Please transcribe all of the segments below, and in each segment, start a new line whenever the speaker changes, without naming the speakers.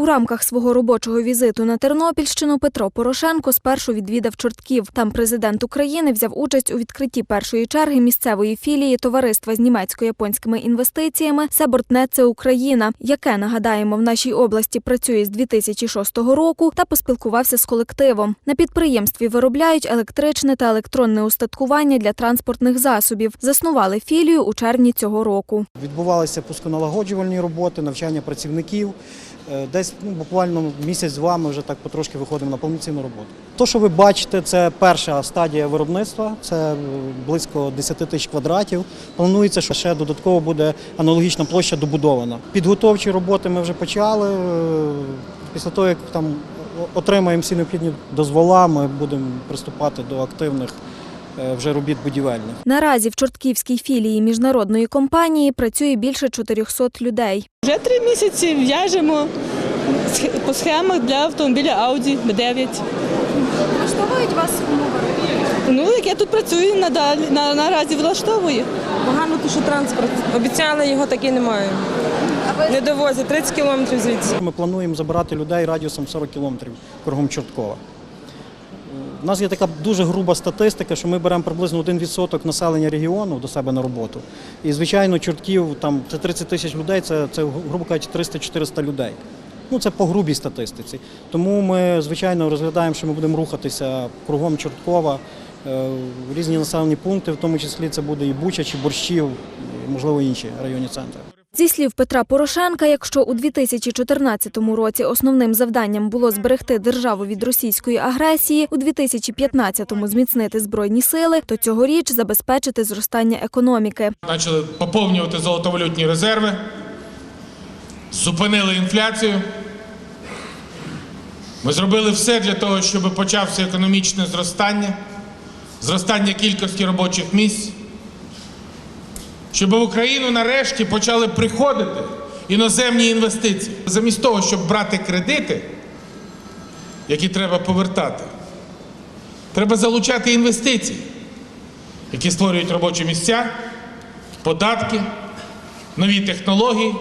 У рамках свого робочого візиту на Тернопільщину Петро Порошенко спершу відвідав Чортків. Там президент України взяв участь у відкритті першої черги місцевої філії товариства з німецько-японськими інвестиціями Себортнеце Україна, яке нагадаємо в нашій області працює з 2006 року, та поспілкувався з колективом. На підприємстві виробляють електричне та електронне устаткування для транспортних засобів. Заснували філію у червні цього року.
Відбувалися пусконалагоджувальні роботи, навчання працівників. Е, Десь ну, буквально місяць-два ми вже так потрошки виходимо на повноцінну роботу. То, що ви бачите, це перша стадія виробництва, це е, близько 10 тисяч квадратів. Планується, що ще додатково буде аналогічна площа добудована. Підготовчі роботи ми вже почали. Е, Після того, як там отримаємо всі необхідні дозвола, ми будемо приступати до активних е, вже робіт будівельних.
Наразі в Чортківській філії міжнародної компанії працює більше 400 людей.
Вже три місяці в'яжемо по схемах для автомобіля Audi B9.
Влаштовують вас умови?
Ну, як я тут працюю, надалі, на, наразі влаштовує.
Погано, то що транспорт. Обіцяли, його так і немає. Не довозять 30 кілометрів звідси.
Ми плануємо забирати людей радіусом 40 кілометрів кругом Чорткова. У нас є така дуже груба статистика, що ми беремо приблизно 1% населення регіону до себе на роботу. І, звичайно, Чортків там це 30 тисяч людей, це, це грубо кажучи, 300-400 людей. Ну, це по грубій статистиці. Тому ми, звичайно, розглядаємо, що ми будемо рухатися кругом Чорткова, е, в різні населені пункти, в тому числі це буде і Буча, чи Борщів, і, можливо, інші районні центри.
Зі слів Петра Порошенка, якщо у 2014 році основним завданням було зберегти державу від російської агресії, у 2015-му зміцнити збройні сили, то цьогоріч забезпечити зростання економіки.
почали поповнювати золотовалютні резерви, зупинили інфляцію. Ми зробили все для того, щоб почався економічне зростання, зростання кількості робочих місць, щоб в Україну нарешті почали приходити іноземні інвестиції. Замість того, щоб брати кредити, які треба повертати, треба залучати інвестиції, які створюють робочі місця податки, нові технології,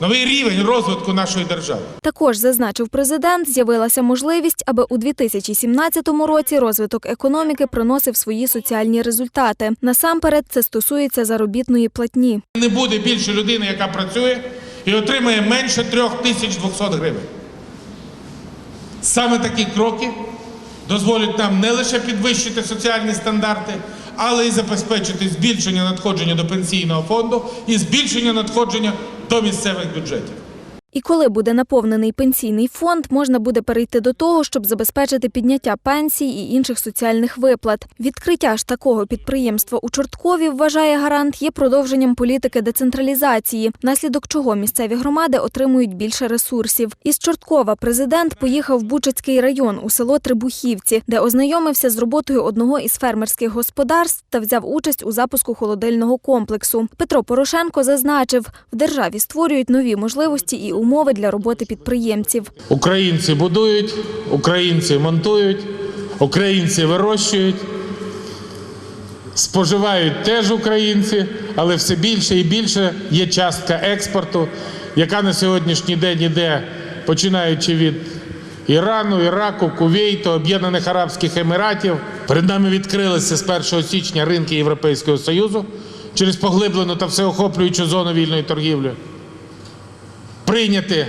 новий рівень розвитку нашої держави.
Також зазначив президент, з'явилася можливість, аби у 2017 році розвиток економіки приносив свої соціальні результати. Насамперед, це стосується заробітної платні.
Не буде більше людини, яка працює і отримує менше 3200 гривень. Саме такі кроки дозволять нам не лише підвищити соціальні стандарти, але й забезпечити збільшення надходження до пенсійного фонду і збільшення надходження до місцевих бюджетів.
І коли буде наповнений пенсійний фонд, можна буде перейти до того, щоб забезпечити підняття пенсій і інших соціальних виплат. Відкриття ж такого підприємства у Чорткові, вважає гарант, є продовженням політики децентралізації, внаслідок чого місцеві громади отримують більше ресурсів. Із Чорткова президент поїхав в Бучацький район у село Трибухівці, де ознайомився з роботою одного із фермерських господарств та взяв участь у запуску холодильного комплексу. Петро Порошенко зазначив, в державі створюють нові можливості і умови для роботи підприємців.
Українці будують, українці монтують, українці вирощують. Споживають теж українці, але все більше і більше є частка експорту, яка на сьогоднішній день іде, починаючи від Ірану, Іраку, Кувейту, Об'єднаних Арабських Еміратів. Перед нами відкрилися з 1 січня ринки Європейського Союзу через поглиблену та всеохоплюючу зону вільної торгівлі. Прийняти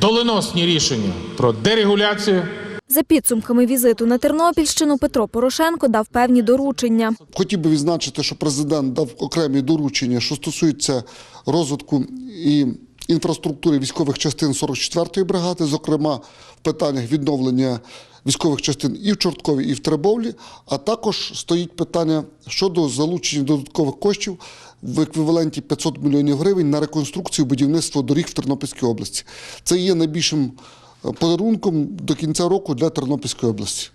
доленосні рішення про дерегуляцію.
За підсумками візиту на Тернопільщину Петро Порошенко дав певні доручення.
Хотів би відзначити, що президент дав окремі доручення, що стосуються розвитку і інфраструктури військових частин 44-ї бригади, зокрема в питаннях відновлення військових частин і в Чорткові, і в Требовлі. А також стоїть питання щодо залучення додаткових коштів в еквіваленті 500 мільйонів гривень на реконструкцію будівництва доріг в Тернопільській області. Це є найбільшим е, подарунком до кінця року для Тернопільської області.